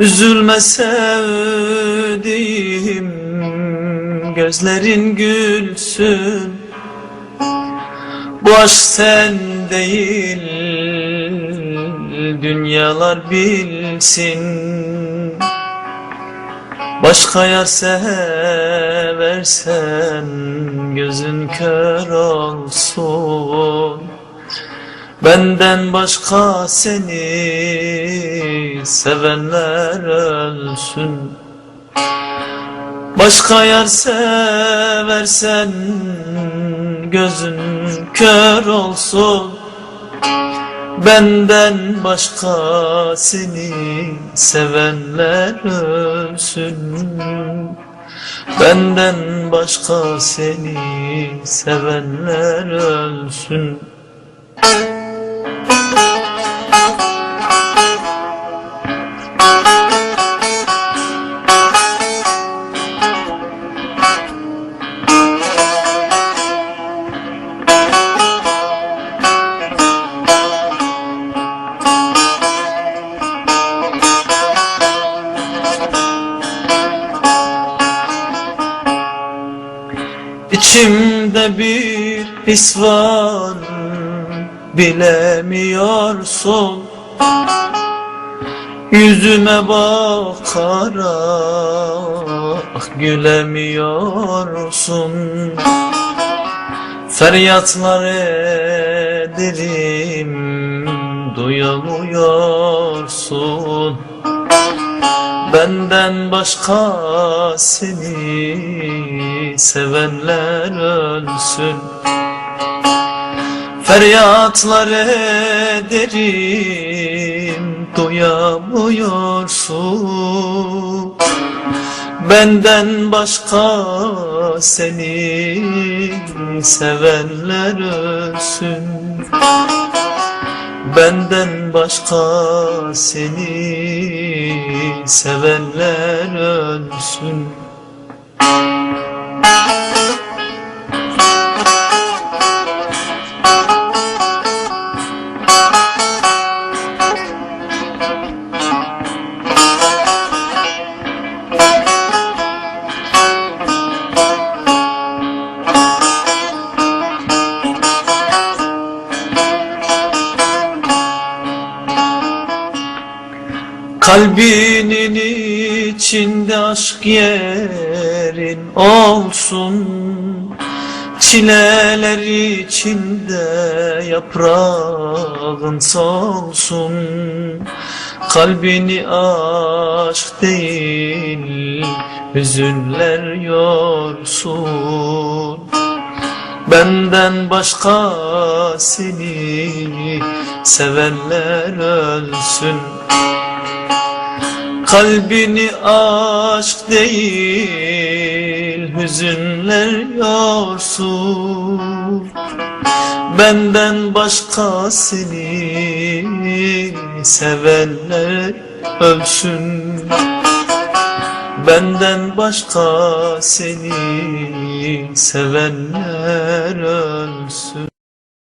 Üzülme sevdiğim Gözlerin gülsün. Bu aşk sen değil Dünyalar bilsin. Başka yar seversen Gözün kör olsun Benden başka seni sevenler ölsün. Başka yar seversen gözün kör olsun. Benden başka seni sevenler ölsün. Benden başka seni sevenler ölsün İçimde bir his var bilemiyorsun. Yüzüme bakarak gülemiyorsun. Feryatlar ederim duyamıyorsun. Benden başka seni sevenler ölsün. Feryatlar ederim duyamıyorsun. Benden başka seni sevenler ölsün. Benden başka seni sevenler ölsün Thank you. Kalbinin içinde aşk yerin olsun. Çileler içinde yaprağın solsun. Kalbini aşk değil hüzünler yorsun. Benden başka seni sevenler ölsün Kalbini aşk değil hüzünler yorsun. Benden başka seni sevenler ölsün. Benden başka seni sevenler ölsün